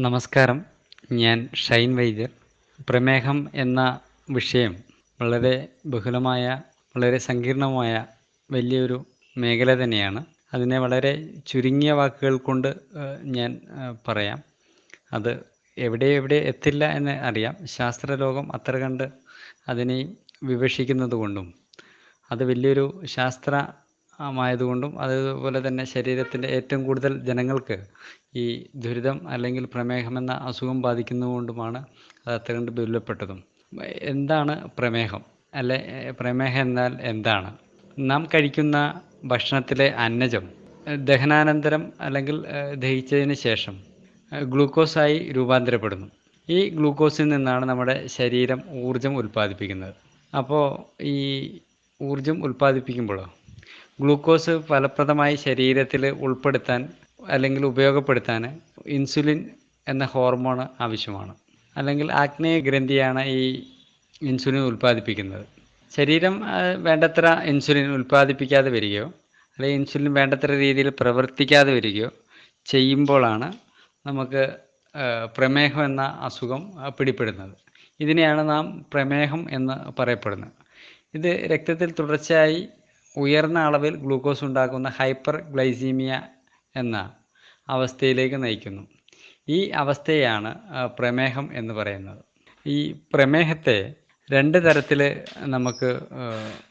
നമസ്കാരം. ഞാൻ ഷൈൻ വൈദ്യർ. പ്രമേഹം എന്ന വിഷയം വളരെ ബഹുലമായ വളരെ സങ്കീർണമായ വലിയൊരു മേഖല തന്നെയാണ്. അതിനെ വളരെ ചുരുങ്ങിയ വാക്കുകൾ കൊണ്ട് ഞാൻ പറയാം. അത് എവിടെ എവിടെ എത്തില്ല എന്ന് അറിയാം. ശാസ്ത്രലോകം അത്ര കണ്ട് അതിനെ വിവക്ഷിക്കുന്നത് കൊണ്ടും അത് വലിയൊരു ശാസ്ത്രമായതുകൊണ്ടും അതുപോലെ തന്നെ ശരീരത്തിന്റെ ഏറ്റവും കൂടുതൽ ജനങ്ങൾക്ക് ഈ ദുരിതം അല്ലെങ്കിൽ പ്രമേഹം എന്ന അസുഖം ബാധിക്കുന്നതുകൊണ്ടുമാണ് അത് അത്ര കണ്ട് വിപുലപ്പെട്ടതും എന്താണ് പ്രമേഹം? അല്ലെ പ്രമേഹം എന്നാൽ എന്താണ്? നാം കഴിക്കുന്ന ഭക്ഷണത്തിലെ അന്നജം ദഹനാനന്തരം അല്ലെങ്കിൽ ദഹിച്ചതിന് ശേഷം ഗ്ലൂക്കോസായി രൂപാന്തരപ്പെടുന്നു. ഈ ഗ്ലൂക്കോസിൽ നിന്നാണ് നമ്മുടെ ശരീരം ഊർജം ഉൽപ്പാദിപ്പിക്കുന്നത്. അപ്പോൾ ഈ ഊർജം ഉൽപ്പാദിപ്പിക്കുമ്പോൾ ഗ്രൂക്കോസ് ഫലപ്രദമായി ശരീരത്തിൽ ഉൾപ്പെടുത്താൻ അല്ലെങ്കിൽ ഉപയോഗപ്പെടുത്താൻ ഇൻസുലിൻ എന്ന ഹോർമോൺ ആവശ്യമാണ്. അല്ലെങ്കിൽ ആഗ്നേയ ഗ്രന്ഥിയാണ് ഈ ഇൻസുലിൻ ഉൽപ്പാദിപ്പിക്കുന്നത്. ശരീരം വേണ്ടത്ര ഇൻസുലിൻ ഉൽപ്പാദിപ്പിക്കാതെ വരികയോ അല്ലെങ്കിൽ ഇൻസുലിൻ വേണ്ടത്ര രീതിയിൽ പ്രവർത്തിക്കാതെ വരികയോ ചെയ്യുമ്പോഴാണ് നമുക്ക് പ്രമേഹം എന്ന അസുഖം പിടിപ്പെടുന്നത് ഇതിനെയാണ് നാം പ്രമേഹം എന്ന് പറയപ്പെടുന്നത്. ഇത് രക്തത്തിൽ തുടർച്ചയായി ഉയർന്ന അളവിൽ ഗ്ലൂക്കോസ് ഉണ്ടാക്കുന്ന ഹൈപ്പർ ഗ്ലൈസീമിയ എന്ന അവസ്ഥയിലേക്ക് നയിക്കുന്നു. ഈ അവസ്ഥയാണ് പ്രമേഹം എന്ന് പറയുന്നത്. ഈ പ്രമേഹത്തെ രണ്ട് തരത്തിൽ നമുക്ക്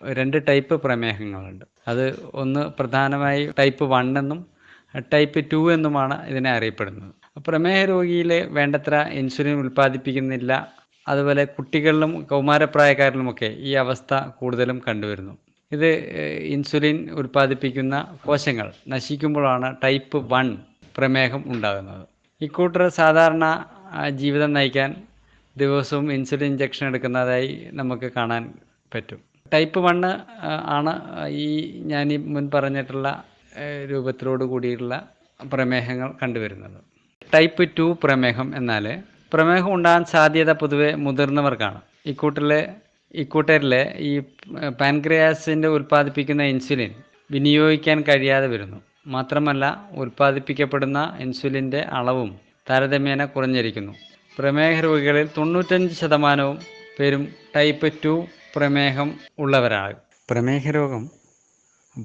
രണ്ട് ടൈപ്പ് പ്രമേഹങ്ങളുണ്ട്. അത് ഒന്ന് പ്രധാനമായി ടൈപ്പ് വൺ എന്നും ടൈപ്പ് ടു എന്നുമാണ് ഇതിനെ അറിയപ്പെടുന്നത്. പ്രമേഹ രോഗിയിൽ വേണ്ടത്ര ഇൻസുലിൻ ഉൽപ്പാദിപ്പിക്കുന്നില്ല. അതുപോലെ കുട്ടികളിലും കൗമാരപ്രായക്കാരിലുമൊക്കെ ഈ അവസ്ഥ കൂടുതലും കണ്ടുവരുന്നു. ഇത് ഇൻസുലിൻ ഉൽപ്പാദിപ്പിക്കുന്ന കോശങ്ങൾ നശിക്കുമ്പോഴാണ് ടൈപ്പ് വൺ പ്രമേഹം ഉണ്ടാകുന്നത്. ഇക്കൂട്ടർ സാധാരണ ജീവിതം നയിക്കാൻ ദിവസവും ഇൻസുലിൻ ഇഞ്ചക്ഷൻ എടുക്കുന്നതായി നമുക്ക് കാണാൻ പറ്റും. ടൈപ്പ് വണ്ണ് ആണ് ഈ ഞാൻ ഈ മുൻ പറഞ്ഞിട്ടുള്ള രൂപത്തിലോട് കൂടിയുള്ള പ്രമേഹങ്ങൾ കണ്ടുവരുന്നത്. ടൈപ്പ് ടു പ്രമേഹം എന്നാൽ പ്രമേഹം ഉണ്ടാകാൻ സാധ്യത പൊതുവെ മുതിർന്നവർക്കാണ്. ഇക്കൂട്ടറിലെ ഇക്കൂട്ടരിലെ ഈ പാൻക്രിയാസിന്റെ ഉൽപ്പാദിപ്പിക്കുന്ന ഇൻസുലിൻ വിനിയോഗിക്കാൻ കഴിയാതെ വരുന്നു. മാത്രമല്ല ഉൽപ്പാദിപ്പിക്കപ്പെടുന്ന ഇൻസുലിന്റെ അളവും താരതമ്യേന കുറഞ്ഞിരിക്കുന്നു. പ്രമേഹ രോഗികളിൽ തൊണ്ണൂറ്റഞ്ച് ശതമാനവും പേരും ടൈപ്പ് ടു പ്രമേഹം ഉള്ളവരാണ്. പ്രമേഹ രോഗം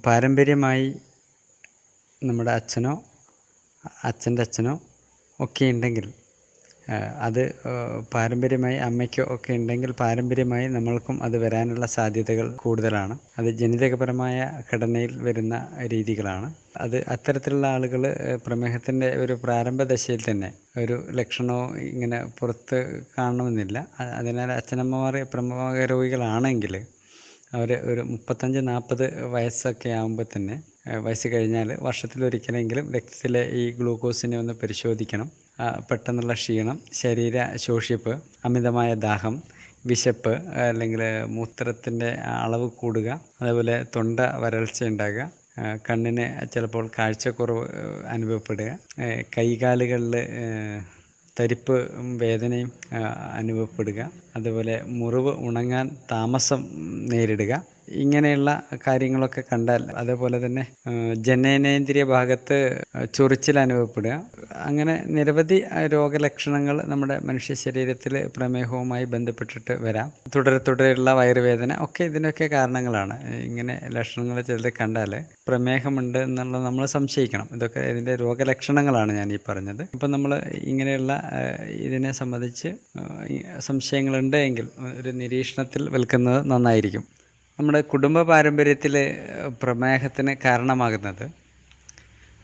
പാരമ്പര്യമായി നമ്മുടെ അച്ഛനോ അച്ഛന്റെ അച്ഛനോ ഒക്കെ ഉണ്ടെങ്കിൽ അത് പാരമ്പര്യമായി അമ്മയ്ക്കോ ഒക്കെ ഉണ്ടെങ്കിൽ പാരമ്പര്യമായി നമ്മൾക്കും അത് വരാനുള്ള സാധ്യതകൾ കൂടുതലാണ്. അത് ജനിതകപരമായ ഘടനയിൽ വരുന്ന രീതികളാണ്. അത് അത്തരത്തിലുള്ള ആളുകൾ പ്രമേഹത്തിന്റെ ഒരു പ്രാരംഭ ദശയിൽ തന്നെ ഒരു ലക്ഷണമോ ഇങ്ങനെ പുറത്ത് കാണണമെന്നില്ല. അതിനാൽ അച്ഛനമ്മമാർ പ്രമേഹ രോഗികളാണെങ്കിൽ അവർ ഒരു മുപ്പത്തഞ്ച് നാൽപ്പത് വയസ്സൊക്കെ ആകുമ്പോൾ തന്നെ വയസ്സ് കഴിഞ്ഞാൽ വർഷത്തിലൊരിക്കലെങ്കിലും രക്തത്തിലെ ഈ ഗ്ലൂക്കോസിനെ ഒന്ന് പരിശോധിക്കണം. പെട്ടെന്നുള്ള ക്ഷീണം ശരീര ശോഷിപ്പ് അമിതമായ ദാഹം വിശപ്പ് അല്ലെങ്കിൽ മൂത്രത്തിന്റെ അളവ് കൂടുക അതേപോലെ തൊണ്ട വരൾച്ച ഉണ്ടാകുക കണ്ണിന് ചിലപ്പോൾ കാഴ്ചക്കുറവ് അനുഭവപ്പെടുക കൈകാലുകളിൽ തരിപ്പ് വേദനയും അനുഭവപ്പെടുക അതുപോലെ മുറിവ് ഉണങ്ങാൻ താമസം നേരിടുക ഇങ്ങനെയുള്ള കാര്യങ്ങളൊക്കെ കണ്ടാൽ അതേപോലെ തന്നെ ജനനേന്ദ്രിയ ഭാഗത്ത് ചൊറിച്ചിൽ അനുഭവപ്പെടുക. അങ്ങനെ നിരവധി രോഗലക്ഷണങ്ങൾ നമ്മുടെ മനുഷ്യ ശരീരത്തിൽ പ്രമേഹവുമായി ബന്ധപ്പെട്ടിട്ട് വരാം. തുടരെ തുടരെയുള്ള വയറുവേദന ഒക്കെ ഇതിനൊക്കെ കാരണങ്ങളാണ്. ഇങ്ങനെ ലക്ഷണങ്ങൾ ചിലത് കണ്ടാൽ പ്രമേഹമുണ്ട് എന്നുള്ളത് നമ്മൾ സംശയിക്കണം. ഇതൊക്കെ ഇതിന്റെ രോഗലക്ഷണങ്ങളാണ് ഞാൻ ഈ പറഞ്ഞത്. അപ്പം നമ്മൾ ഇങ്ങനെയുള്ള ഇതിനെ സംബന്ധിച്ച് സംശയങ്ങളുണ്ട് എങ്കിൽ ഒരു നിരീക്ഷണത്തിൽ വിൽക്കുന്നത് നന്നായിരിക്കും. നമ്മുടെ കുടുംബ പാരമ്പര്യത്തിലെ പ്രമേഹത്തിന് കാരണമാകുന്നത്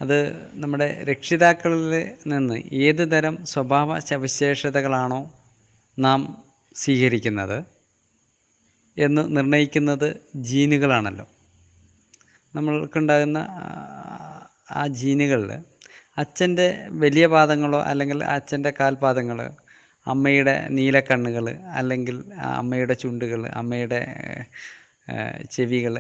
അത് നമ്മുടെ രക്ഷിതാക്കളിൽ നിന്ന് ഏത് തരം സ്വഭാവ സവിശേഷതകളാണോ നാം സ്വീകരിക്കുന്നത് എന്ന് നിർണയിക്കുന്നത് ജീനുകളാണല്ലോ. നമ്മൾക്കുണ്ടാകുന്ന ആ- ആ ജീനുകളിൽ അച്ഛന്റെ വലിയ പാദങ്ങളോ അല്ലെങ്കിൽ അച്ഛന്റെ കാൽപാദങ്ങൾ അമ്മയുടെ നീലക്കണ്ണുകൾ അല്ലെങ്കിൽ അമ്മയുടെ ചുണ്ടുകൾ അമ്മയുടെ ചെവികൾ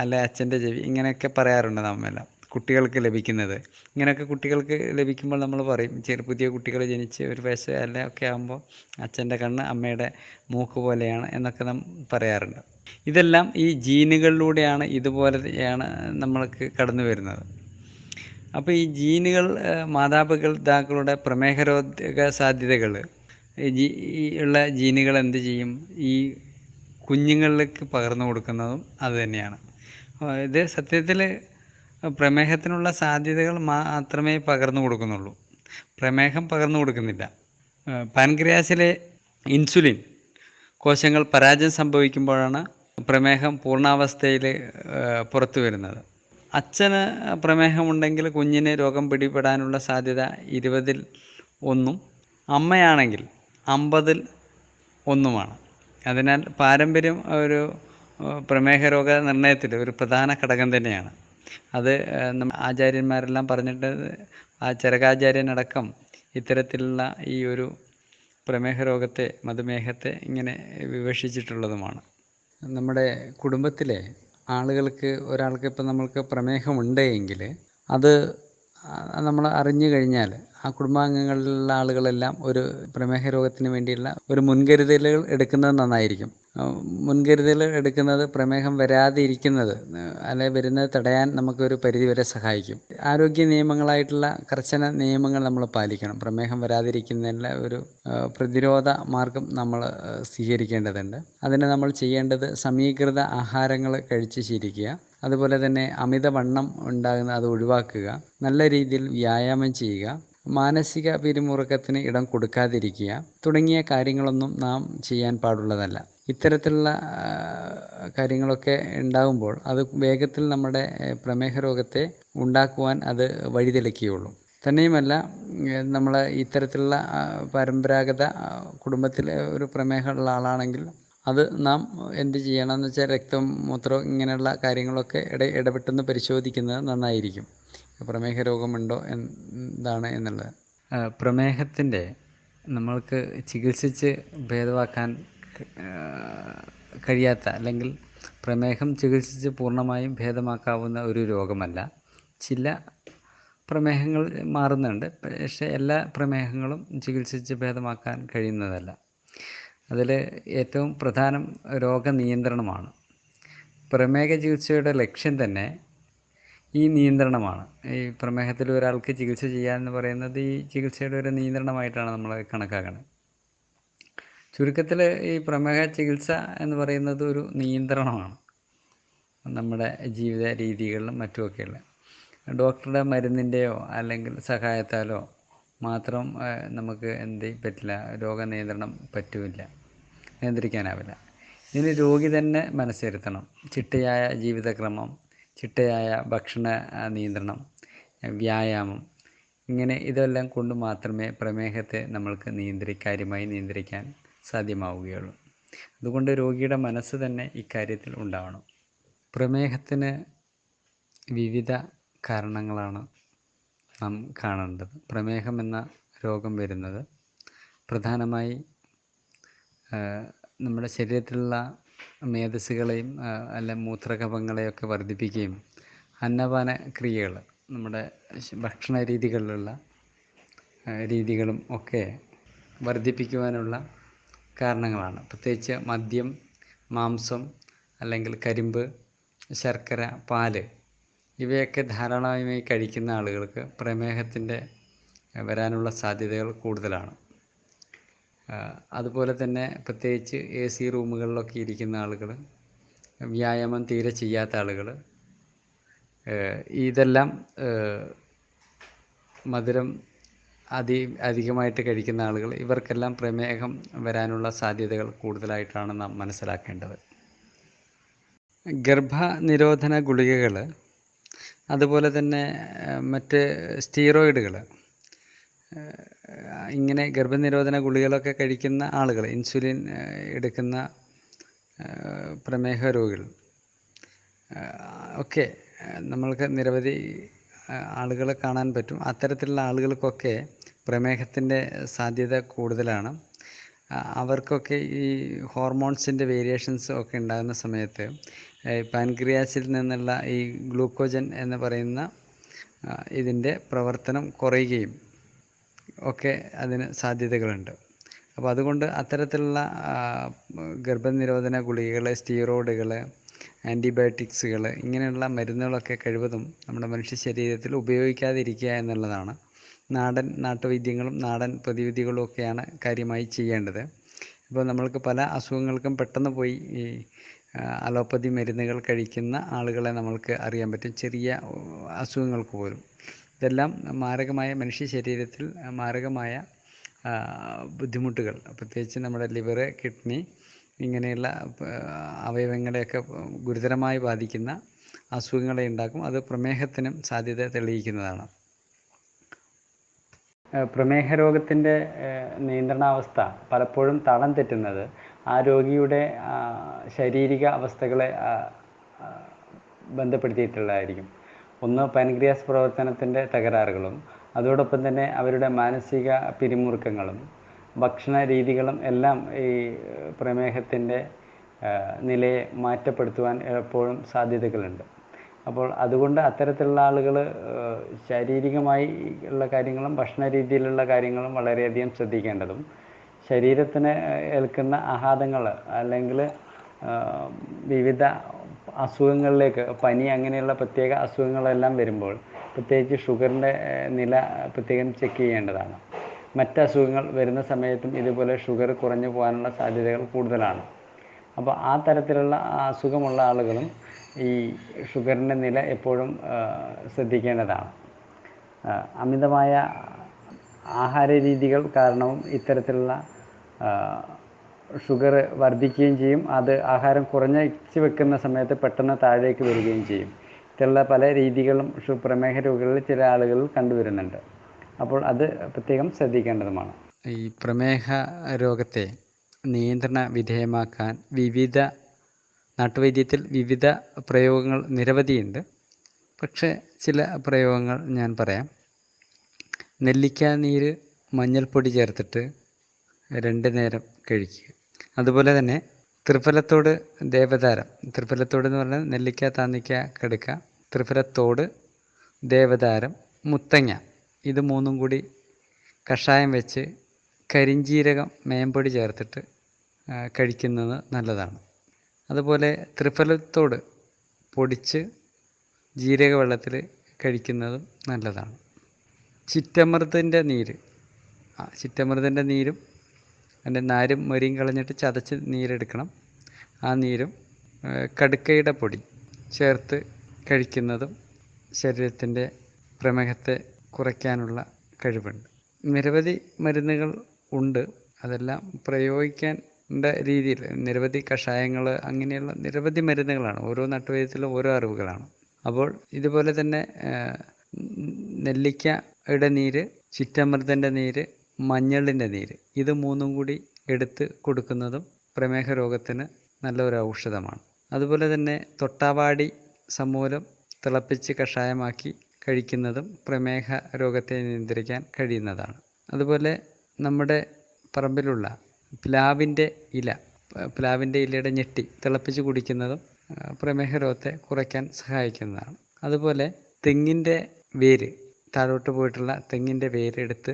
അല്ലെ അച്ഛന്റെ ചെവി ഇങ്ങനെയൊക്കെ പറയാറുണ്ട് നമ്മെല്ലാം. കുട്ടികൾക്ക് ലഭിക്കുന്നത്. ഇങ്ങനെയൊക്കെ കുട്ടികൾക്ക് ലഭിക്കുമ്പോൾ നമ്മൾ പറയും ചെറു പുതിയ കുട്ടികൾ ജനിച്ച് ഒരു വയസ്സ് അല്ല ഒക്കെ ആകുമ്പോൾ അച്ഛന്റെ കണ്ണ് അമ്മയുടെ മൂക്ക് പോലെയാണ് എന്നൊക്കെ നാം പറയാറുണ്ട്. ഇതെല്ലാം ഈ ജീനുകളിലൂടെയാണ് ഇതുപോലെയാണ് നമ്മൾക്ക് കടന്നു വരുന്നത്. അപ്പോൾ ഈ ജീനുകൾ മാതാപിതാക്കളുടെ പ്രമേഹരോഗ സാധ്യതകൾ ഈ ഉള്ള ജീനുകൾ എന്ത് ചെയ്യും? ഈ കുഞ്ഞുങ്ങളിലേക്ക് പകർന്നു കൊടുക്കുന്നതും അതുതന്നെയാണ് ഇത് സത്യത്തിൽ പ്രമേഹത്തിനുള്ള സാധ്യതകൾ മാത്രമേ പകർന്നു കൊടുക്കുന്നുള്ളൂ. പ്രമേഹം പകർന്നു കൊടുക്കുന്നില്ല. പാൻക്രിയാസിലെ ഇൻസുലിൻ കോശങ്ങൾ പരാജയം സംഭവിക്കുമ്പോഴാണ് പ്രമേഹം പൂർണാവസ്ഥയിൽ പുറത്തു വരുന്നത്. അച്ഛന് പ്രമേഹമുണ്ടെങ്കിൽ കുഞ്ഞിന് രോഗം പിടിപെടാനുള്ള സാധ്യത ഇരുപതിൽ ഒന്നും അമ്മയാണെങ്കിൽ അമ്പതിൽ ഒന്നുമാണ്. അതിനാൽ പാരമ്പര്യം ഒരു പ്രമേഹ രോഗ നിർണയത്തിൽ ഒരു പ്രധാന ഘടകം തന്നെയാണ്. അത് ആചാര്യന്മാരെല്ലാം പറഞ്ഞിട്ട് ആ ചരകാചാര്യനടക്കം ഇത്തരത്തിലുള്ള ഈ ഒരു പ്രമേഹ രോഗത്തെ മധുമേഹത്തെ ഇങ്ങനെ വിവക്ഷിച്ചിട്ടുള്ളതുമാണ്. നമ്മുടെ കുടുംബത്തിലെ ആളുകൾക്ക് ഒരാൾക്ക് ഇപ്പം നമ്മൾക്ക് പ്രമേഹമുണ്ട് എങ്കിൽ അത് നമ്മൾ അറിഞ്ഞു കഴിഞ്ഞാൽ ആ കുടുംബാംഗങ്ങളിലുള്ള ആളുകളെല്ലാം ഒരു പ്രമേഹ രോഗത്തിന് വേണ്ടിയുള്ള ഒരു മുൻകരുതലുകൾ എടുക്കുന്നത് നന്നായിരിക്കും. മുൻകരുതലുകൾ എടുക്കുന്നത് പ്രമേഹം വരാതെ ഇരിക്കുന്നത് അല്ലെ വരുന്നത് തടയാൻ നമുക്കൊരു പരിധിവരെ സഹായിക്കും. ആരോഗ്യ നിയമങ്ങളായിട്ടുള്ള കർശന നിയമങ്ങൾ നമ്മൾ പാലിക്കണം. പ്രമേഹം വരാതിരിക്കുന്നതിനുള്ള ഒരു പ്രതിരോധ മാർഗം നമ്മൾ സ്വീകരിക്കേണ്ടതുണ്ട്. അതിന് നമ്മൾ ചെയ്യേണ്ടത് സമീകൃത ആഹാരങ്ങൾ കഴിച്ച് ശീലിക്കുക. അതുപോലെ തന്നെ അമിതവണ്ണം ഉണ്ടാകുന്ന അത് ഒഴിവാക്കുക നല്ല രീതിയിൽ വ്യായാമം ചെയ്യുക മാനസിക പിരിമുറുക്കത്തിന് ഇടം കൊടുക്കാതിരിക്കുക തുടങ്ങിയ കാര്യങ്ങളൊന്നും നാം ചെയ്യാൻ പാടുള്ളതല്ല. ഇത്തരത്തിലുള്ള കാര്യങ്ങളൊക്കെ ഉണ്ടാകുമ്പോൾ അത് വേഗത്തിൽ നമ്മുടെ പ്രമേഹ രോഗത്തെ ഉണ്ടാക്കുവാൻ അത് വഴിതെളിക്കുകയുള്ളൂ. തന്നെയുമല്ല നമ്മൾ ഇത്തരത്തിലുള്ള പരമ്പരാഗത കുടുംബത്തിലെ ഒരു പ്രമേഹമുള്ള ആളാണെങ്കിൽ അത് നാം എന്ത് ചെയ്യണം എന്ന് വെച്ചാൽ രക്തം മൂത്രം ഇങ്ങനെയുള്ള കാര്യങ്ങളൊക്കെ ഇട ഇടപെട്ടെന്ന് പരിശോധിക്കുന്നത് നന്നായിരിക്കും. പ്രമേഹ രോഗമുണ്ടോ എന്താണ് എന്നുള്ളത്. പ്രമേഹത്തിന്റെ നമ്മൾക്ക് ചികിത്സിച്ച് ഭേദമാക്കാൻ കഴിയാത്ത അല്ലെങ്കിൽ പ്രമേഹം ചികിത്സിച്ച് പൂർണമായും ഭേദമാക്കാവുന്ന ഒരു രോഗമല്ല. ചില പ്രമേഹങ്ങൾ മാറുന്നുണ്ട്. പക്ഷേ എല്ലാ പ്രമേഹങ്ങളും ചികിത്സിച്ച് ഭേദമാക്കാൻ കഴിയുന്നതല്ല. അതിൽ ഏറ്റവും പ്രധാനം രോഗനിയന്ത്രണമാണ്. പ്രമേഹ ചികിത്സയുടെ ലക്ഷ്യം തന്നെ ഈ നിയന്ത്രണമാണ്. ഈ പ്രമേഹത്തിൽ ഒരാൾക്ക് ചികിത്സ ചെയ്യാന്ന് പറയുന്നത് ഈ ചികിത്സയുടെ ഒരു നിയന്ത്രണമായിട്ടാണ് നമ്മൾ കണക്കാക്കുന്നത് ചുരുക്കത്തിൽ ഈ പ്രമേഹ ചികിത്സ എന്ന് പറയുന്നത് ഒരു നിയന്ത്രണമാണ് നമ്മുടെ ജീവിത രീതികളിലും മറ്റുമൊക്കെയുള്ള. ഡോക്ടറുടെ മരുന്നിന്റെയോ അല്ലെങ്കിൽ സഹായത്താലോ മാത്രം നമുക്ക് എന്ത് പറ്റില്ല രോഗനിയന്ത്രണം പറ്റില്ല. നിയന്ത്രിക്കാനാവില്ല. ഇതിന് രോഗി തന്നെ മനസ്സിരുത്തണം. ചിട്ടയായ ജീവിതക്രമം ചിട്ടയായ ഭക്ഷണ നിയന്ത്രണം വ്യായാമം ഇങ്ങനെ ഇതെല്ലാം കൊണ്ട് മാത്രമേ പ്രമേഹത്തെ നമ്മൾക്ക് നിയന്ത്രി കാര്യമായി നിയന്ത്രിക്കാൻ സാധ്യമാവുകയുള്ളൂ. അതുകൊണ്ട് രോഗിയുടെ മനസ്സ് തന്നെ ഇക്കാര്യത്തിൽ ഉണ്ടാവണം. പ്രമേഹത്തിന് വിവിധ കാരണങ്ങളാണ് നാം കാണേണ്ടത്. പ്രമേഹം എന്ന രോഗം വരുന്നത്. പ്രധാനമായി നമ്മുടെ ശരീരത്തിലുള്ള മേധസ്സുകളെയും അല്ല മൂത്രകഫങ്ങളെയൊക്കെ വർദ്ധിപ്പിക്കുകയും അന്നപാന ക്രിയകൾ നമ്മുടെ ഭക്ഷണ രീതികളിലുള്ള രീതികളും ഒക്കെ വർദ്ധിപ്പിക്കുവാനുള്ള കാരണങ്ങളാണ്. പ്രത്യേകിച്ച് മദ്യം മാംസം അല്ലെങ്കിൽ കരിമ്പ് ശർക്കര പാൽ ഇവയൊക്കെ ധാരാളമായി കഴിക്കുന്ന ആളുകൾക്ക് പ്രമേഹത്തിന്റെ വരാനുള്ള സാധ്യതകൾ കൂടുതലാണ്. അതുപോലെ തന്നെ പ്രത്യേകിച്ച് എ സി റൂമുകളിലൊക്കെ ഇരിക്കുന്ന ആളുകൾ വ്യായാമം തീരെ ചെയ്യാത്ത ആളുകൾ ഇതെല്ലാം മധുരം അതി അധികമായിട്ട് കഴിക്കുന്ന ആളുകൾ ഇവർക്കെല്ലാം പ്രമേഹം വരാനുള്ള സാധ്യതകൾ കൂടുതലായിട്ടാണ് നാം മനസ്സിലാക്കേണ്ടത്. ഗർഭനിരോധന ഗുളികകൾ അതുപോലെ തന്നെ മറ്റ് സ്റ്റീറോയിഡുകൾ ഇങ്ങനെ ഗർഭനിരോധന ഗുളികളൊക്കെ കഴിക്കുന്ന ആളുകൾ ഇൻസുലിൻ എടുക്കുന്ന പ്രമേഹ രോഗികൾ ഒക്കെ നമ്മൾക്ക് നിരവധി ആളുകളെ കാണാൻ പറ്റും. അത്തരത്തിലുള്ള ആളുകൾക്കൊക്കെ പ്രമേഹത്തിന്റെ സാധ്യത കൂടുതലാണ്. അവർക്കൊക്കെ ഈ ഹോർമോൺസിന്റെ വേരിയേഷൻസ് ഒക്കെ ഉണ്ടാകുന്ന സമയത്ത് പാൻക്രിയാസിൽ നിന്നുള്ള ഈ ഗ്ലൂക്കോജൻ എന്ന് പറയുന്ന ഇതിന്റെ പ്രവർത്തനം കുറയുകയും ഒക്കെ അതിന് സാധ്യതകളുണ്ട്. അപ്പോൾ അതുകൊണ്ട് അത്തരത്തിലുള്ള ഗർഭനിരോധന ഗുളികകൾ സ്റ്റീറോയിഡുകൾ ആന്റിബയോട്ടിക്സുകൾ ഇങ്ങനെയുള്ള മരുന്നുകളൊക്കെ കഴിവതും നമ്മുടെ മനുഷ്യ ശരീരത്തിൽ ഉപയോഗിക്കാതിരിക്കുക എന്നുള്ളതാണ്. നാടൻ നാട്ടുവൈദ്യങ്ങളും നാടൻ പ്രതിവിധികളും ഒക്കെയാണ് കാര്യമായി ചെയ്യേണ്ടത്. ഇപ്പോൾ നമ്മൾക്ക് പല അസുഖങ്ങൾക്കും പെട്ടെന്ന് പോയി ഈ അലോപ്പതി മരുന്നുകൾ കഴിക്കുന്ന ആളുകളെ നമ്മൾക്ക് അറിയാൻ പറ്റും. ചെറിയ അസുഖങ്ങൾക്ക് പോലും. ഇതെല്ലാം മാരകമായ മനുഷ്യ ശരീരത്തിൽ മാരകമായ ബുദ്ധിമുട്ടുകൾ. പ്രത്യേകിച്ച് നമ്മുടെ ലിവർ കിഡ്നി ഇങ്ങനെയുള്ള അവയവങ്ങളെയൊക്കെ ഗുരുതരമായി ബാധിക്കുന്ന അസുഖങ്ങളെ ഉണ്ടാക്കും. അത് പ്രമേഹത്തിനും സാധ്യത തെളിയിക്കുന്നതാണ്. പ്രമേഹ രോഗത്തിന്റെ നിയന്ത്രണാവസ്ഥ പലപ്പോഴും തളം തെറ്റുന്നത് ആ രോഗിയുടെ ശാരീരിക അവസ്ഥകളെ ബന്ധപ്പെടുത്തിയിട്ടുള്ളതായിരിക്കും. ഒന്ന് പാൻക്രിയാസ് പ്രവർത്തനത്തിന്റെ തകരാറുകളും അതോടൊപ്പം തന്നെ അവരുടെ മാനസിക പിരിമുറുക്കങ്ങളും ഭക്ഷണ രീതികളും എല്ലാം ഈ പ്രമേഹത്തിന്റെ നിലയെ മാറ്റപ്പെടുത്തുവാൻ എപ്പോഴും സാധ്യതകളുണ്ട്. അപ്പോൾ അതുകൊണ്ട് അത്തരത്തിലുള്ള ആളുകൾ ശാരീരികമായി ഉള്ള കാര്യങ്ങളും ഭക്ഷണ രീതിയിലുള്ള കാര്യങ്ങളും വളരെയധികം ശ്രദ്ധിക്കേണ്ടതും ശരീരത്തിന് ഏൽക്കുന്ന ആഘാതങ്ങൾ അല്ലെങ്കിൽ വിവിധ അസുഖങ്ങളിലേക്ക് പനി അങ്ങനെയുള്ള പ്രത്യേക അസുഖങ്ങളെല്ലാം വരുമ്പോൾ പ്രത്യേകിച്ച് ഷുഗറിന്റെ നില പ്രത്യേകം ചെക്ക് ചെയ്യേണ്ടതാണ്. മറ്റ് അസുഖങ്ങൾ വരുന്ന സമയത്തും ഇതുപോലെ ഷുഗർ കുറഞ്ഞു പോകാനുള്ള സാധ്യതകൾ കൂടുതലാണ്. അപ്പോൾ ആ തരത്തിലുള്ള അസുഖമുള്ള ആളുകളും ഈ ഷുഗറിന്റെ നില എപ്പോഴും ശ്രദ്ധിക്കേണ്ടതാണ്. അമിതമായ ആഹാര രീതികൾ കാരണവും ഇത്തരത്തിലുള്ള ഷുഗർ വർദ്ധിക്കുകയും ചെയ്യും. അത് ആഹാരം കുറഞ്ഞ് വെക്കുന്ന സമയത്ത് പെട്ടെന്ന് താഴേക്ക് വരികയും ചെയ്യും. ഇത്തരമുള്ള പല രീതികളും പ്രമേഹ രോഗികളിൽ ചില ആളുകളിൽ കണ്ടുവരുന്നുണ്ട്. അപ്പോൾ അത് പ്രത്യേകം ശ്രദ്ധിക്കേണ്ടതുമാണ്. ഈ പ്രമേഹ രോഗത്തെ നിയന്ത്രണ വിധേയമാക്കാൻ വിവിധ നാട്ടുവൈദ്യത്തിൽ വിവിധ പ്രയോഗങ്ങൾ നിരവധിയുണ്ട്. പക്ഷേ ചില പ്രയോഗങ്ങൾ ഞാൻ പറയാം. നെല്ലിക്ക നീര് മഞ്ഞൾപ്പൊടി ചേർത്തിട്ട് രണ്ട് നേരം കഴിക്കുക. അതുപോലെ തന്നെ ത്രിഫലത്തോട് ദേവതാരം. ത്രിഫലത്തോട് എന്ന് പറഞ്ഞാൽ നെല്ലിക്ക താന്നിക്ക കടുക്ക. ത്രിഫലത്തോട് ദേവതാരം മുത്തങ്ങ. ഇത് മൂന്നും കൂടി കഷായം വെച്ച് കരിഞ്ജീരകം മേമ്പൊടി ചേർത്തിട്ട് കഴിക്കുന്നത് നല്ലതാണ്. അതുപോലെ ത്രിഫലത്തോട് പൊടിച്ച് ജീരക വെള്ളത്തിൽ കഴിക്കുന്നതും നല്ലതാണ്. ചിറ്റമൃതിന്റെ നീര്. ചിറ്റമൃതിന്റെ നീരും അതിന്റെ നാരും മൊരിയും കളഞ്ഞിട്ട് ചതച്ച് നീരെടുക്കണം. ആ നീരും കടുക്കയുടെ പൊടി ചേർത്ത് കഴിക്കുന്നതും ശരീരത്തിന്റെ പ്രമേഹത്തെ കുറയ്ക്കാനുള്ള കഴിവുണ്ട്. നിരവധി മരുന്നുകൾ ഉണ്ട്. അതെല്ലാം പ്രയോഗിക്കാൻ രീതിയിൽ നിരവധി കഷായങ്ങൾ അങ്ങനെയുള്ള നിരവധി മരുന്നുകളാണ്. ഓരോ നട്ടുവൈദ്യത്തിലും ഓരോ അറിവുകളാണ്. അപ്പോൾ ഇതുപോലെ തന്നെ നെല്ലിക്കയുടെ നീര് ചിറ്റമൃതന്റെ നീര് മഞ്ഞളിന്റെ നീര്. ഇത് മൂന്നും കൂടി എടുത്ത് കൊടുക്കുന്നതും പ്രമേഹ രോഗത്തിന് നല്ലൊരു ഔഷധമാണ്. അതുപോലെ തന്നെ തൊട്ടാവാടി സമൂലം തിളപ്പിച്ച് കഷായമാക്കി കഴിക്കുന്നതും പ്രമേഹ രോഗത്തെ നിയന്ത്രിക്കാൻ കഴിയുന്നതാണ്. അതുപോലെ നമ്മുടെ പറമ്പിലുള്ള പ്ലാവിന്റെ ഇല പ്ലാവിന്റെ ഇലയുടെ ഞെട്ടി തിളപ്പിച്ച് കുടിക്കുന്നതും പ്രമേഹ രോഗത്തെ കുറയ്ക്കാൻ സഹായിക്കുന്നതാണ്. അതുപോലെ തെങ്ങിന്റെ വേര് താഴോട്ട് പോയിട്ടുള്ള തെങ്ങിന്റെ വേര് എടുത്ത്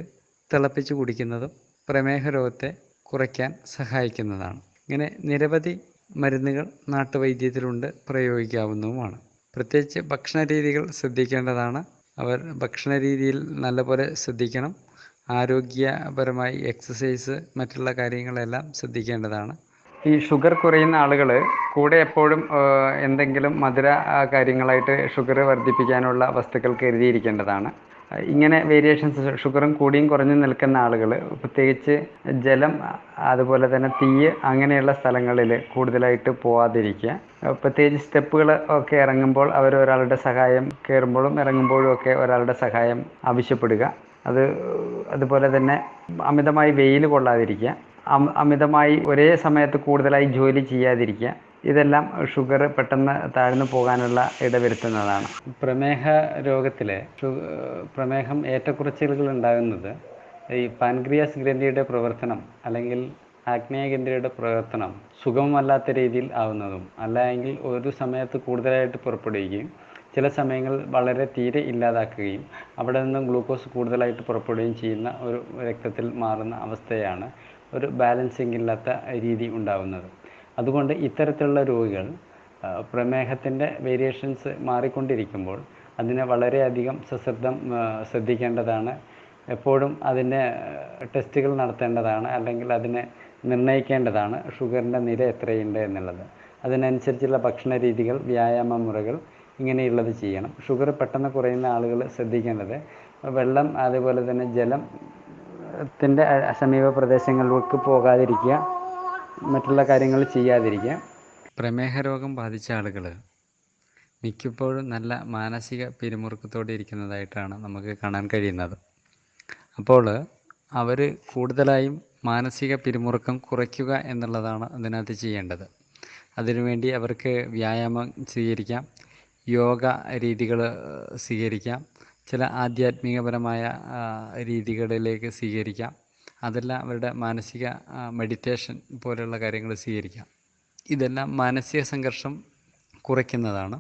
തിളപ്പിച്ച് കുടിക്കുന്നതും പ്രമേഹ രോഗത്തെ കുറയ്ക്കാൻ സഹായിക്കുന്നതാണ്. ഇങ്ങനെ നിരവധി മരുന്നുകൾ നാട്ടുവൈദ്യത്തിലുണ്ട് പ്രയോഗിക്കാവുന്നതുമാണ്. പ്രത്യേകിച്ച് ഭക്ഷണ രീതികൾ ശ്രദ്ധിക്കേണ്ടതാണ്. അവർ ഭക്ഷണ രീതിയിൽ നല്ലപോലെ ശ്രദ്ധിക്കണം. ആരോഗ്യപരമായി എക്സസൈസ് മറ്റുള്ള കാര്യങ്ങളെല്ലാം ശ്രദ്ധിക്കേണ്ടതാണ്. ഈ ഷുഗർ കുറയുന്ന ആളുകൾ കൂടെ എപ്പോഴും എന്തെങ്കിലും മധുര കാര്യങ്ങളായിട്ട് ഷുഗർ വർദ്ധിപ്പിക്കാനുള്ള വസ്തുക്കൾ കരുതിയിരിക്കേണ്ടതാണ്. ഇങ്ങനെ വേരിയേഷൻസ് ഷുഗറും കൂടിയും കുറഞ്ഞും നിൽക്കുന്ന ആളുകൾ പ്രത്യേകിച്ച് ജലം അതുപോലെ തന്നെ തീയ് അങ്ങനെയുള്ള സ്ഥലങ്ങളിൽ കൂടുതലായിട്ട് പോവാതിരിക്കുക. പ്രത്യേകിച്ച് സ്റ്റെപ്പുകൾ ഒക്കെ ഇറങ്ങുമ്പോൾ അവർ ഒരാളുടെ സഹായം കയറുമ്പോഴും ഇറങ്ങുമ്പോഴും ഒക്കെ ഒരാളുടെ സഹായം ആവശ്യപ്പെടുക. അത് അതുപോലെ തന്നെ അമിതമായി വെയിൽ കൊള്ളാതിരിക്കുക. അമിതമായി ഒരേ സമയത്ത് കൂടുതലായി ജോലി ചെയ്യാതിരിക്കുക. ഇതെല്ലാം ഷുഗർ പെട്ടെന്ന് താഴ്ന്നു പോകാനുള്ള ഇടവരുത്തുന്നതാണ്. പ്രമേഹ രോഗത്തിൽ പ്രമേഹം ഏറ്റക്കുറച്ചിലുകൾ ഉണ്ടാകുന്നത് ഈ പാൻക്രിയാസ് ഗ്രന്ഥിയുടെ പ്രവർത്തനം അല്ലെങ്കിൽ ആഗ്നേയ ഗ്രന്ഥിയുടെ പ്രവർത്തനം സുഗമമല്ലാത്ത രീതിയിൽ ആവുന്നതും അല്ലെങ്കിൽ ഒരു സമയത്ത് കൂടുതലായിട്ട് പുറപ്പെടുകയും ചില സമയങ്ങൾ വളരെ തീരെ ഇല്ലാതാക്കുകയും അവിടെ നിന്നും ഗ്ലൂക്കോസ് കൂടുതലായിട്ട് പുറപ്പെടുകയും ചെയ്യുന്ന ഒരു രക്തത്തിൽ മാറുന്ന അവസ്ഥയാണ് ഒരു ബാലൻസിങ് ഇല്ലാത്ത രീതി ഉണ്ടാകുന്നത് അതുകൊണ്ട് ഇത്തരത്തിലുള്ള രോഗികൾ പ്രമേഹത്തിന്റെ വേരിയേഷൻസ് മാറിക്കൊണ്ടിരിക്കുമ്പോൾ അതിനെ വളരെയധികം സശ്രദ്ധം ശ്രദ്ധിക്കേണ്ടതാണ്. എപ്പോഴും അതിന്റെ ടെസ്റ്റുകൾ നടത്തേണ്ടതാണ് അല്ലെങ്കിൽ അതിനെ നിർണയിക്കേണ്ടതാണ് ഷുഗറിന്റെ നില എത്രയുണ്ട് എന്നുള്ളത്. അതിനനുസരിച്ചുള്ള ഭക്ഷണ രീതികൾ വ്യായാമ മുറകൾ ഇങ്ങനെയുള്ളത് ചെയ്യണം. ഷുഗർ പെട്ടെന്ന് കുറയുന്ന ആളുകൾ ശ്രദ്ധിക്കേണ്ടത് വെള്ളം അതുപോലെ തന്നെ ജലം ത്തിന്റെ സമീപ പ്രദേശങ്ങളിലേക്ക് പോകാതിരിക്കുക. മറ്റുള്ള കാര്യങ്ങൾ ചെയ്യാതിരിക്കുക. പ്രമേഹ രോഗം ബാധിച്ച ആളുകൾ മിക്കപ്പോഴും നല്ല മാനസിക പിരിമുറുക്കത്തോടെ ഇരിക്കുന്നതായിട്ടാണ് നമുക്ക് കാണാൻ കഴിയുന്നത്. അപ്പോൾ അവർ കൂടുതലായും മാനസിക പിരിമുറുക്കം കുറയ്ക്കുക എന്നുള്ളതാണ് അതിനകത്ത് ചെയ്യേണ്ടത്. അതിനുവേണ്ടി അവർക്ക് വ്യായാമം സ്വീകരിക്കാം യോഗ രീതികൾ സ്വീകരിക്കാം ചില ആധ്യാത്മികപരമായ രീതികളിലേക്ക് സ്വീകരിക്കാം. അതെല്ലാം അവരുടെ മാനസിക മെഡിറ്റേഷൻ പോലെയുള്ള കാര്യങ്ങൾ സ്വീകരിക്കാം. ഇതെല്ലാം മാനസിക സംഘർഷം കുറയ്ക്കുന്നതാണ്.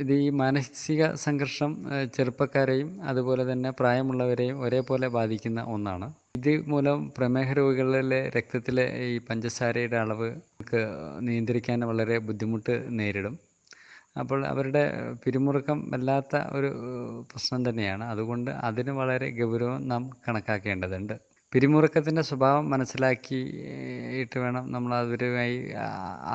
ഇത് ഈ മാനസിക സംഘർഷം ചെറുപ്പക്കാരെയും അതുപോലെ തന്നെ പ്രായമുള്ളവരെയും ഒരേപോലെ ബാധിക്കുന്ന ഒന്നാണ്. ഇത് മൂലം പ്രമേഹ രോഗികളിലെ രക്തത്തിലെ ഈ പഞ്ചസാരയുടെ അളവ് നിയന്ത്രിക്കാൻ വളരെ ബുദ്ധിമുട്ട് നേരിടും. അപ്പോൾ അവരുടെ പിരിമുറുക്കം വല്ലാത്ത ഒരു പ്രശ്നം തന്നെയാണ്. അതുകൊണ്ട് അതിന് വളരെ ഗൗരവം നാം കണക്കാക്കേണ്ടതുണ്ട്. പിരിമുറുക്കത്തിന്റെ സ്വഭാവം മനസ്സിലാക്കിയിട്ട് വേണം നമ്മൾ അവരുമായി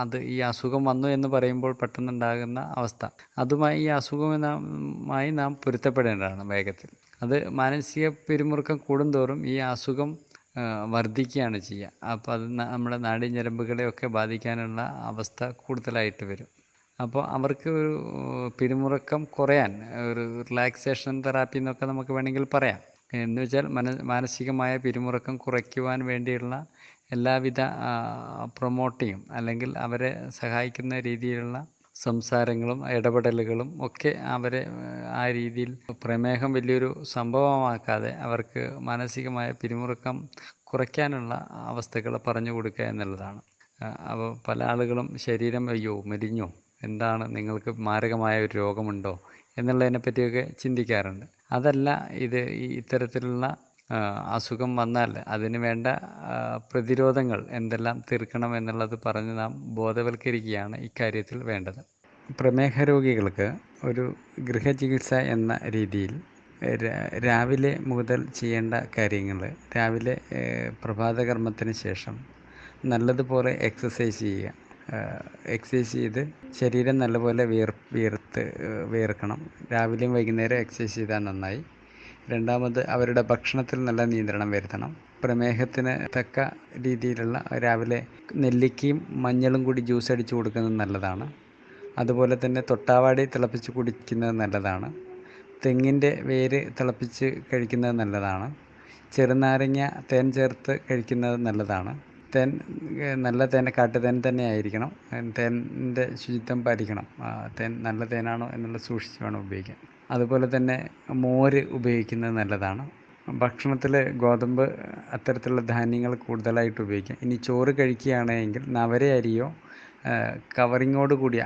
അത് ഈ അസുഖം വന്നു എന്ന് പറയുമ്പോൾ പെട്ടെന്നുണ്ടാകുന്ന അവസ്ഥ. അതുമായി ഈ അസുഖമായി നാം പൊരുത്തപ്പെടേണ്ടതാണ് വേഗത്തിൽ. അത് മാനസിക പിരിമുറുക്കം കൂടുന്തോറും ഈ അസുഖം വർദ്ധിക്കുകയാണ് ചെയ്യുക. അപ്പോൾ അത് നമ്മുടെ നമ്മുടെ നാഡീഞരമ്പുകളെയൊക്കെ ബാധിക്കാനുള്ള അവസ്ഥ കൂടുതലായിട്ട് വരും. അപ്പോൾ അവർക്ക് ഒരു പിരിമുറുക്കം കുറയാൻ ഒരു റിലാക്സേഷൻ തെറാപ്പി എന്നൊക്കെ നമുക്ക് വേണമെങ്കിൽ പറയാം. എന്ന് വെച്ചാൽ മന മാനസികമായ പിരിമുറുക്കം കുറയ്ക്കുവാൻ വേണ്ടിയുള്ള എല്ലാവിധ പ്രൊമോട്ടിങ്ങും അല്ലെങ്കിൽ അവരെ സഹായിക്കുന്ന രീതിയിലുള്ള സംസാരങ്ങളും ഇടപെടലുകളും ഒക്കെ അവരെ ആ, രീതിയിൽ പ്രമേഹം വലിയൊരു സംഭവമാക്കാതെ അവർക്ക് മാനസികമായ പിരിമുറുക്കം കുറയ്ക്കാനുള്ള അവസ്ഥകൾ പറഞ്ഞു കൊടുക്കുക എന്നുള്ളതാണ്. അപ്പോൾ പല ആളുകളും ശരീരം അയ്യോ മെലിഞ്ഞോ? എന്താണ്? നിങ്ങൾക്ക് മാരകമായ ഒരു രോഗമുണ്ടോ? എന്നുള്ളതിനെ പറ്റിയൊക്കെ ചിന്തിക്കാറുണ്ട്. അതല്ല ഇത് ഇത്തരത്തിലുള്ള അസുഖം വന്നാൽ അതിന് വേണ്ട പ്രതിരോധങ്ങൾ എന്തെല്ലാം തീർക്കണം എന്നുള്ളത് പറഞ്ഞ് നാം ബോധവൽക്കരിക്കുകയാണ് ഇക്കാര്യത്തിൽ വേണ്ടത്. പ്രമേഹ രോഗികൾക്ക് ഒരു ഗൃഹചികിത്സ എന്ന രീതിയിൽ രാവിലെ മുതൽ ചെയ്യേണ്ട കാര്യങ്ങൾ രാവിലെ പ്രഭാതകർമ്മത്തിന് ശേഷം നല്ലതുപോലെ എക്സസൈസ് ചെയ്യുക എക്സസൈസ് ചെയ്ത് ശരീരം നല്ലപോലെ വിയർ വിയർത്ത് വിയർക്കണം രാവിലെയും വൈകുന്നേരം എക്സസൈസ് ചെയ്താൽ നന്നായി. രണ്ടാമത് അവരുടെ ഭക്ഷണത്തിൽ നല്ല നിയന്ത്രണം വരുത്തണം. പ്രമേഹത്തിന് തക്ക രീതിയിലുള്ള രാവിലെ നെല്ലിക്കയും മഞ്ഞളും കൂടി ജ്യൂസ് അടിച്ച് കൊടുക്കുന്നത് നല്ലതാണ്. അതുപോലെ തന്നെ തൊട്ടാവാടി തിളപ്പിച്ച് കുടിക്കുന്നത് നല്ലതാണ്. തെങ്ങിന്റെ വേര് തിളപ്പിച്ച് കഴിക്കുന്നത് നല്ലതാണ്. ചെറുനാരങ്ങ തേൻ ചേർത്ത് കഴിക്കുന്നത് നല്ലതാണ്. തേൻ നല്ല തേൻ കാട്ടുതേൻ തന്നെ ആയിരിക്കണം. തേന്റെ ശുചിത്വം പാലിക്കണം. തേൻ നല്ല തേനാണോ എന്നുള്ളത് സൂക്ഷിച്ച് വേണം ഉപയോഗിക്കാൻ. അതുപോലെ തന്നെ മോര് ഉപയോഗിക്കുന്നത് നല്ലതാണ്. ഭക്ഷണത്തിൽ ഗോതമ്പ് അത്തരത്തിലുള്ള ധാന്യങ്ങൾ കൂടുതലായിട്ട് ഉപയോഗിക്കാം. ഇനി ചോറ് കഴിക്കുകയാണെങ്കിൽ നവര അരിയോ കവറിങ്ങോട് കൂടിയ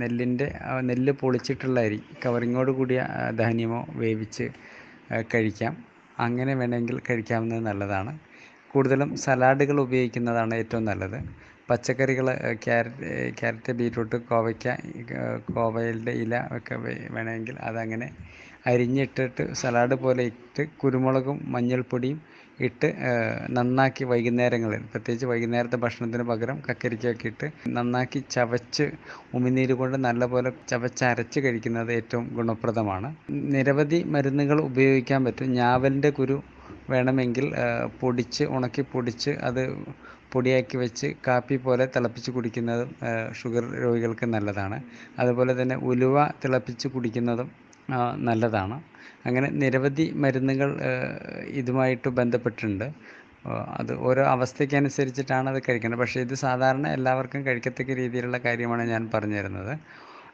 നെല്ലിന്റെ നെല്ല് പൊളിച്ചിട്ടുള്ള അരി കവറിങ്ങോട് കൂടിയ ധാന്യമോ വേവിച്ച് കഴിക്കാം. അങ്ങനെ വേണമെങ്കിൽ കഴിക്കാവുന്നത് നല്ലതാണ്. കൂടുതലും സലാഡുകൾ ഉപയോഗിക്കുന്നതാണ് ഏറ്റവും നല്ലത്. പച്ചക്കറികൾ ക്യാരറ്റ് ക്യാരറ്റ് ബീറ്റ്റൂട്ട് കോവയ്ക്ക കോവയുടെ ഇല ഒക്കെ വേണമെങ്കിൽ അതങ്ങനെ അരിഞ്ഞിട്ടിട്ട് സലാഡ് പോലെ ഇട്ട് കുരുമുളകും മഞ്ഞൾപ്പൊടിയും ഇട്ട് നന്നാക്കി വൈകുന്നേരങ്ങളിൽ പ്രത്യേകിച്ച് വൈകുന്നേരത്തെ ഭക്ഷണത്തിന് പകരം കക്കരിക്കൊക്കെ ഇട്ട് നന്നാക്കി ചവച്ച് ഉമിനീര് കൊണ്ട് നല്ലപോലെ ചവച്ചരച്ച് കഴിക്കുന്നത് ഏറ്റവും ഗുണപ്രദമാണ്. നിരവധി മരുന്നുകൾ ഉപയോഗിക്കാൻ പറ്റും. ഞാവലിന്റെ കുരു വേണമെങ്കിൽ പൊടിച്ച് ഉണക്കി പൊടിച്ച് അത് പൊടിയാക്കി വെച്ച് കാപ്പി പോലെ തിളപ്പിച്ച് കുടിക്കുന്നതും ഷുഗർ രോഗികൾക്ക് നല്ലതാണ്. അതുപോലെ തന്നെ ഉലുവ തിളപ്പിച്ച് കുടിക്കുന്നതും നല്ലതാണ്. അങ്ങനെ നിരവധി മരുന്നുകൾ ഇതുമായിട്ട് ബന്ധപ്പെട്ടിട്ടുണ്ട്. അത് ഓരോ അവസ്ഥയ്ക്കനുസരിച്ചിട്ടാണ് അത് കഴിക്കേണ്ടത്. പക്ഷേ ഇത് സാധാരണ എല്ലാവർക്കും കഴിക്കത്തക്ക രീതിയിലുള്ള കാര്യമാണ് ഞാൻ പറഞ്ഞു തരുന്നത്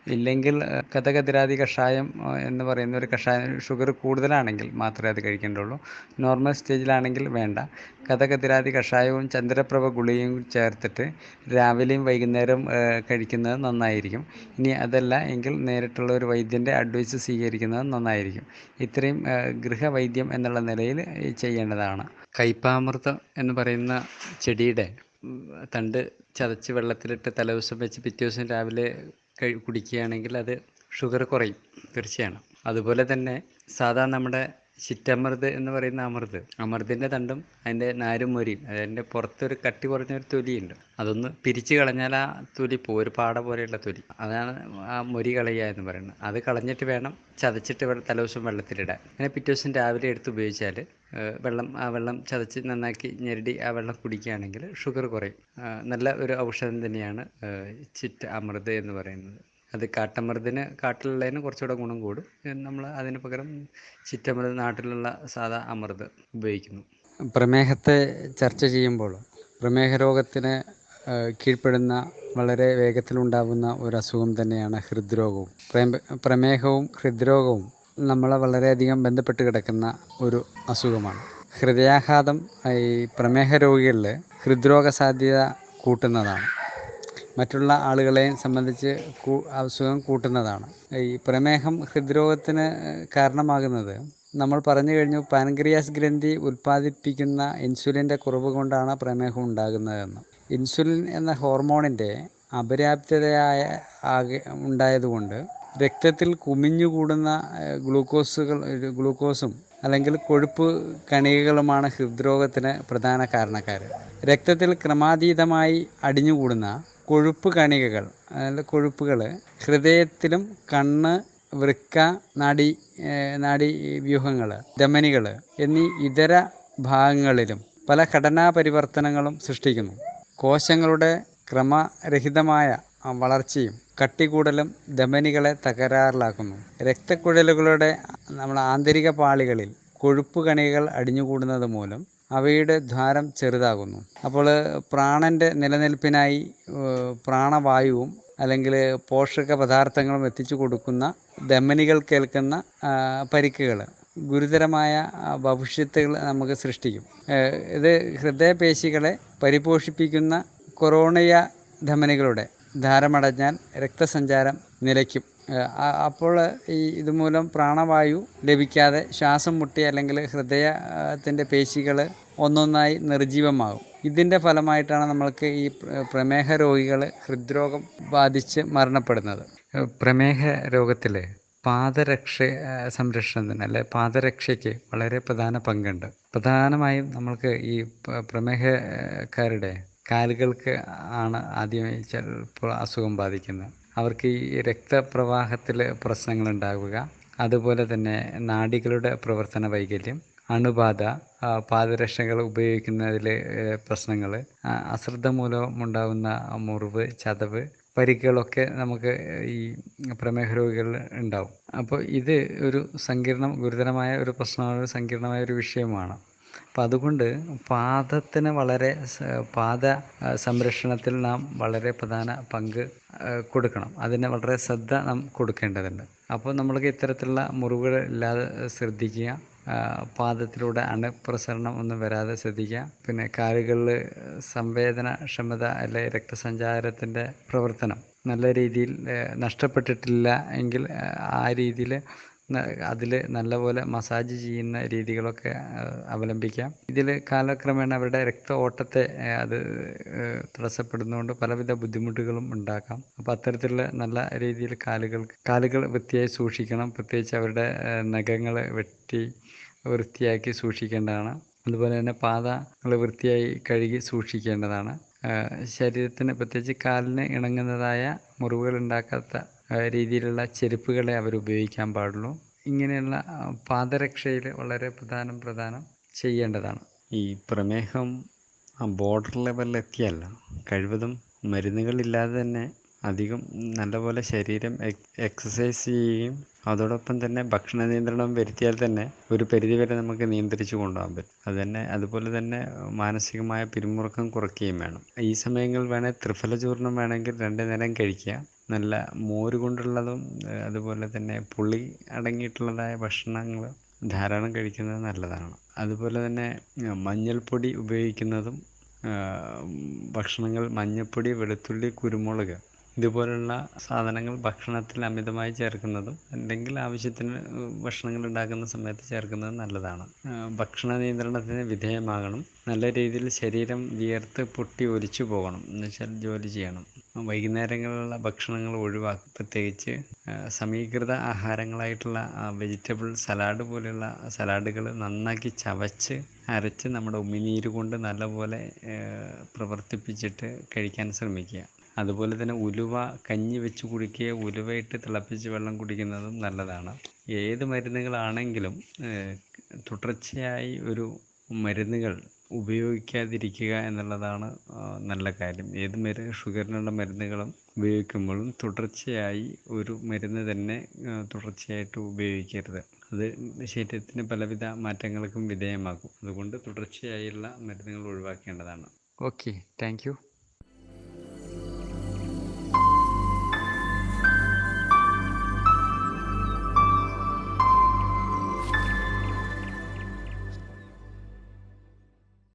ഇല്ലെങ്കിൽ കഥകതിരാതി കഷായം എന്ന് പറയുന്ന ഒരു കഷായം ഷുഗർ കൂടുതലാണെങ്കിൽ മാത്രമേ അത് കഴിക്കേണ്ടുള്ളൂ. നോർമൽ സ്റ്റേജിലാണെങ്കിൽ വേണ്ട. കഥകതിരാതി കഷായവും ചന്ദ്രപ്രഭ ഗുളിയും ചേർത്തിട്ട് രാവിലെയും വൈകുന്നേരം കഴിക്കുന്നത് നന്നായിരിക്കും. ഇനി അതല്ല എങ്കിൽ നേരിട്ടുള്ള ഒരു വൈദ്യന്റെ അഡ്വൈസ് സ്വീകരിക്കുന്നത് നന്നായിരിക്കും. ഇത്രയും ഗൃഹവൈദ്യം എന്നുള്ള നിലയിൽ ചെയ്യേണ്ടതാണ്. കൈപ്പാമൃതം എന്ന് പറയുന്ന ചെടിയുടെ തണ്ട് ചതച്ച് വെള്ളത്തിലിട്ട് തലേ ദിവസം വെച്ച് പിറ്റേ ദിവസം രാവിലെ കഴി കുടിക്കുകയാണെങ്കിൽ അത് ഷുഗർ കുറയും തീർച്ചയാണ്. അതുപോലെ തന്നെ സാധാ നമ്മുടെ ചിറ്റമൃത് എന്ന് പറയുന്ന അമൃത് അമൃതിന്റെ തണ്ടും അതിന്റെ നാരും മൊരിയും അതിന്റെ പുറത്തൊരു കട്ടി കുറഞ്ഞൊരു തൊലിയുണ്ട്. അതൊന്ന് പിരിച്ചു കളഞ്ഞാൽ ആ തൊലി പോ ഒരു പാട പോലെയുള്ള തൊലി. അതാണ് ആ മൊരി കളയുക എന്ന് പറയുന്നത്. അത് കളഞ്ഞിട്ട് വേണം ചതച്ചിട്ട് വെള്ളം തലേദിവസം വെള്ളത്തിലിടാൻ. അങ്ങനെ പിറ്റേ ദിവസം രാവിലെ എടുത്ത് ഉപയോഗിച്ചാൽ വെള്ളം ആ വെള്ളം ചതച്ച് നന്നാക്കി ഞെരടി ആ വെള്ളം കുടിക്കുകയാണെങ്കിൽ ഷുഗർ കുറയും. നല്ല ഒരു ഔഷധം തന്നെയാണ് ചിറ്റ അമൃത് എന്ന് പറയുന്നത്. അത് കാട്ടമൃതിന് കാട്ടിലുള്ളതിന് കുറച്ചുകൂടെ ഗുണം കൂടും. നമ്മൾ അതിന് പകരം ചിറ്റമൃത് നാട്ടിലുള്ള സാധാ അമൃത് ഉപയോഗിക്കുന്നു. പ്രമേഹത്തെ ചർച്ച ചെയ്യുമ്പോൾ പ്രമേഹ രോഗത്തിന് കീഴ്പ്പെടുന്ന വളരെ വേഗത്തിലുണ്ടാകുന്ന ഒരു അസുഖം തന്നെയാണ് ഹൃദ്രോഗവും. പ്രമേഹവും ഹൃദ്രോഗവും നമ്മളെ വളരെയധികം ബന്ധപ്പെട്ട് കിടക്കുന്ന ഒരു അസുഖമാണ്. ഹൃദയാഘാതം ഈ പ്രമേഹ രോഗികളിൽ ഹൃദ്രോഗ സാധ്യത കൂട്ടുന്നതാണ്. മറ്റുള്ള ആളുകളെയും സംബന്ധിച്ച് അസുഖം കൂട്ടുന്നതാണ്. ഈ പ്രമേഹം ഹൃദ്രോഗത്തിന് കാരണമാകുന്നത് നമ്മൾ പറഞ്ഞു കഴിഞ്ഞു പാൻക്രിയാസ് ഗ്രന്ഥി ഉൽപ്പാദിപ്പിക്കുന്ന ഇൻസുലിന്റെ കുറവ് കൊണ്ടാണ് പ്രമേഹം ഉണ്ടാകുന്നതെന്ന്. ഇൻസുലിൻ എന്ന ഹോർമോണിന്റെ അപര്യാപ്തതയായ ആകെ ഉണ്ടായതുകൊണ്ട് രക്തത്തിൽ കുമിഞ്ഞുകൂടുന്ന ഗ്ലൂക്കോസുകൾ ഗ്ലൂക്കോസും അല്ലെങ്കിൽ കൊഴുപ്പ് കണികകളുമാണ് ഹൃദ്രോഗത്തിന് പ്രധാന കാരണക്കാർ. രക്തത്തിൽ ക്രമാതീതമായി അടിഞ്ഞുകൂടുന്ന കൊഴുപ്പ് കണികകൾ അതായത് കൊഴുപ്പുകൾ ഹൃദയത്തിലും കണ്ണ് വൃക്ക നാഡി നാഡി വ്യൂഹങ്ങൾ ധമനികൾ എന്നീ ഇതര ഭാഗങ്ങളിലും പല ഘടനാ പരിവർത്തനങ്ങളും സൃഷ്ടിക്കുന്നു. കോശങ്ങളുടെ ക്രമരഹിതമായ വളർച്ചയും കട്ടികൂടലും ധമനികളെ തകരാറിലാക്കുന്നു. രക്തക്കുഴലുകളുടെ നമ്മുടെ ആന്തരിക പാളികളിൽ കൊഴുപ്പ് കണികകൾ അടിഞ്ഞുകൂടുന്നത് മൂലം അവയുടെ ദ്വാരം ചെറുതാകുന്നു. അപ്പോൾ പ്രാണന്റെ നിലനിൽപ്പിനായി പ്രാണവായുവും അല്ലെങ്കിൽ പോഷക പദാർത്ഥങ്ങളും എത്തിച്ചു കൊടുക്കുന്ന ധമനികൾ കേൾക്കുന്ന പരിക്കുകൾ ഗുരുതരമായ ഭവിഷ്യത്തുകൾ നമുക്ക് സൃഷ്ടിക്കും. ഇത് ഹൃദയപേശികളെ പരിപോഷിപ്പിക്കുന്ന കൊറോണയ ധമനികളുടെ ധാരമടഞ്ഞാൽ രക്തസഞ്ചാരം നിലയ്ക്കും. അപ്പോൾ ഈ ഇതുമൂലം പ്രാണവായു ലഭിക്കാതെ ശ്വാസം മുട്ടി അല്ലെങ്കിൽ ഹൃദയത്തിന്റെ പേശികൾ ഒന്നൊന്നായി നിർജീവമാകും. ഇതിന്റെ ഫലമായിട്ടാണ് നമ്മൾക്ക് ഈ പ്ര- പ്രമേഹ രോഗികൾ ഹൃദ്രോഗം ബാധിച്ച് മരണപ്പെടുന്നത്. പ്രമേഹ രോഗത്തിൽ പാദരക്ഷ സംരക്ഷണത്തിന് അല്ലെ പാദരക്ഷയ്ക്ക് വളരെ പ്രധാന പങ്കുണ്ട്. പ്രധാനമായും നമ്മൾക്ക് ഈ പ്രമേഹക്കാരുടെ കാലുകൾക്ക് ആണ് ആദ്യമായി ചിലപ്പോൾ അസുഖം ബാധിക്കുന്നത്. അവർക്ക് ഈ രക്തപ്രവാഹത്തിൽ പ്രശ്നങ്ങളുണ്ടാവുക അതുപോലെ തന്നെ നാഡികളുടെ പ്രവർത്തന വൈകല്യം അണുബാധ പാദരക്ഷകൾ ഉപയോഗിക്കുന്നതിൽ പ്രശ്നങ്ങൾ അശ്രദ്ധ മൂലം ഉണ്ടാകുന്ന മുറിവ് ചതവ് പരിക്കുകളൊക്കെ നമുക്ക് ഈ പ്രമേഹ രോഗികളിൽ ഉണ്ടാവും. അപ്പോൾ ഇത് ഒരു സങ്കീർണം ഗുരുതരമായ ഒരു പ്രശ്നമാണ് സങ്കീർണമായ ഒരു വിഷയമാണ്. അപ്പം അതുകൊണ്ട് പാദത്തിന് വളരെ പാദ സംരക്ഷണത്തിൽ നാം വളരെ പ്രധാന പങ്ക് കൊടുക്കണം. അതിന് വളരെ ശ്രദ്ധ നാം കൊടുക്കേണ്ടതുണ്ട്. അപ്പോൾ നമ്മൾക്ക് ഇത്തരത്തിലുള്ള മുറിവുകൾ ഇല്ലാതെ ശ്രദ്ധിക്കുക. പാദത്തിലൂടെ അണുപ്രസരണം ഒന്നും വരാതെ ശ്രദ്ധിക്കുക. പിന്നെ കാലുകളിൽ സംവേദനക്ഷമത അല്ലെ രക്തസഞ്ചാരത്തിന്റെ പ്രവർത്തനം നല്ല രീതിയിൽ നഷ്ടപ്പെട്ടിട്ടില്ല എങ്കിൽ ആ രീതിയിൽ അതിൽ നല്ലപോലെ മസാജ് ചെയ്യുന്ന രീതികളൊക്കെ അവലംബിക്കാം. ഇതിൽ കാലക്രമേണ അവരുടെ രക്ത ഓട്ടത്തെ അത് തടസ്സപ്പെടുന്നതുകൊണ്ട് പലവിധ ബുദ്ധിമുട്ടുകളും ഉണ്ടാക്കാം. അപ്പം അത്തരത്തിലുള്ള നല്ല രീതിയിൽ കാലുകൾ കാലുകൾ വൃത്തിയായി സൂക്ഷിക്കണം. പ്രത്യേകിച്ച് അവരുടെ നഖങ്ങൾ വെട്ടി വൃത്തിയാക്കി സൂക്ഷിക്കേണ്ടതാണ്. അതുപോലെ തന്നെ പാദങ്ങൾ വൃത്തിയായി കഴുകി സൂക്ഷിക്കേണ്ടതാണ്. ശരീരത്തിന് പ്രത്യേകിച്ച് കാലിന് ഇണങ്ങുന്നതായ മുറിവുകൾ ഉണ്ടാക്കാത്ത രീതിയിലുള്ള ചെരുപ്പുകളെ അവർ ഉപയോഗിക്കാൻ പാടുള്ളൂ. ഇങ്ങനെയുള്ള പാദരക്ഷയിൽ വളരെ പ്രധാനം പ്രധാനം ചെയ്യേണ്ടതാണ്. ഈ പ്രമേഹം ബോർഡർ ലെവലിൽ എത്തിയല്ല. കഴിവതും മരുന്നുകളില്ലാതെ തന്നെ അധികം നല്ലപോലെ ശരീരം എക്സസൈസ് ചെയ്യുകയും അതോടൊപ്പം തന്നെ ഭക്ഷണ നിയന്ത്രണം വരുത്തിയാൽ തന്നെ ഒരു പരിധിവരെ നമുക്ക് നിയന്ത്രിച്ചു കൊണ്ടുപോകാൻ പറ്റും. അത് തന്നെ അതുപോലെ തന്നെ മാനസികമായ പിരിമുറുക്കം കുറയ്ക്കുകയും വേണം. ഈ സമയങ്ങളിൽ വേണേൽ ത്രിഫല ചൂർണം വേണമെങ്കിൽ രണ്ട് നേരം കഴിക്കുക. നല്ല മോര് കൊണ്ടുള്ളതും അതുപോലെ തന്നെ പുളി അടങ്ങിയിട്ടുള്ളതായ ഭക്ഷണങ്ങൾ ധാരാളം കഴിക്കുന്നത് നല്ലതാണ്. അതുപോലെ തന്നെ മഞ്ഞൾപ്പൊടി ഉപയോഗിക്കുന്നതും ഭക്ഷണങ്ങൾ മഞ്ഞൾപ്പൊടി വെളുത്തുള്ളി കുരുമുളക് ഇതുപോലുള്ള സാധനങ്ങൾ ഭക്ഷണത്തിൽ അമിതമായി ചേർക്കുന്നതും അല്ലെങ്കിൽ ആവശ്യത്തിന് ഭക്ഷണങ്ങൾ ഉണ്ടാക്കുന്ന സമയത്ത് ചേർക്കുന്നതും നല്ലതാണ്. ഭക്ഷണ നിയന്ത്രണത്തിന് വിധേയമാകണം. നല്ല രീതിയിൽ ശരീരം വിയർത്ത് പൊട്ടി ഒലിച്ചു പോകണം. എന്നുവെച്ചാൽ ജോലി ചെയ്യണം. വൈകുന്നേരങ്ങളിലുള്ള ഭക്ഷണങ്ങൾ ഒഴിവാക്കുക പ്രത്യേകിച്ച് സമീകൃത ആഹാരങ്ങളായിട്ടുള്ള വെജിറ്റബിൾ സലാഡ് പോലെയുള്ള സലാഡുകൾ നന്നാക്കി ചവച്ച് അരച്ച് നമ്മുടെ ഉമിനീര് കൊണ്ട് നല്ലപോലെ പ്രവർത്തിപ്പിച്ചിട്ട് കഴിക്കാൻ ശ്രമിക്കുക. അതുപോലെ തന്നെ ഉലുവ കഞ്ഞി വെച്ച് കുടിക്കുക ഉലുവയിട്ട് തിളപ്പിച്ച് വെള്ളം കുടിക്കുന്നതും നല്ലതാണ്. ഏത് മരുന്നുകളാണെങ്കിലും തുടർച്ചയായി ഒരു മരുന്നുകൾ ഉപയോഗിക്കാതിരിക്കുക എന്നുള്ളതാണ് നല്ല കാര്യം. ഏത് മരുന്ന് ഷുഗറിനുള്ള മരുന്നുകളും ഉപയോഗിക്കുമ്പോഴും തുടർച്ചയായി ഒരു മരുന്ന് തന്നെ തുടർച്ചയായിട്ട് ഉപയോഗിക്കരുത്. അത് ശരീരത്തിന് പലവിധ മാറ്റങ്ങൾക്കും വിധേയമാക്കും. അതുകൊണ്ട് തുടർച്ചയായുള്ള മരുന്നുകൾ ഒഴിവാക്കേണ്ടതാണ്. ഓക്കെ. താങ്ക്